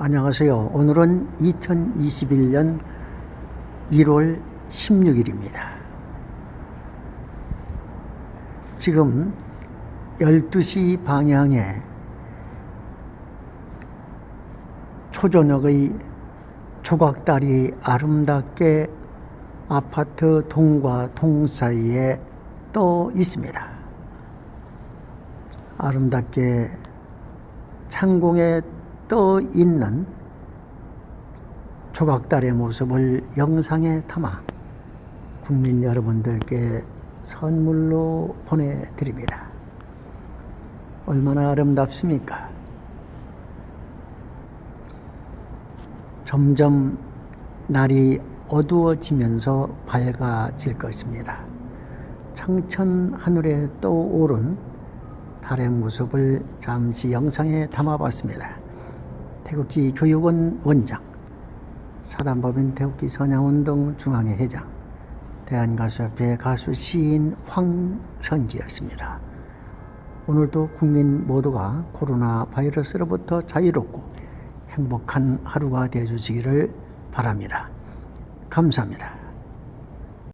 안녕하세요. 오늘은 2021년 1월 16일입니다. 지금 12시 방향에 초저녁의 조각달이 아름답게 아파트 동과 동 사이에 떠 있습니다. 아름답게 창공에 떠 있는 조각달의 모습을 영상에 담아 국민 여러분들께 선물로 보내드립니다. 얼마나 아름답습니까? 점점 날이 어두워지면서 밝아질 것입니다. 창천 하늘에 떠오른 달의 모습을 잠시 영상에 담아봤습니다. 태극기 교육원 원장, 사단법인 태극기 선양운동 중앙회 회장, 대한가수협회 가수 시인 황선기였습니다. 오늘도 국민 모두가 코로나 바이러스로부터 자유롭고 행복한 하루가 되어주시기를 바랍니다. 감사합니다.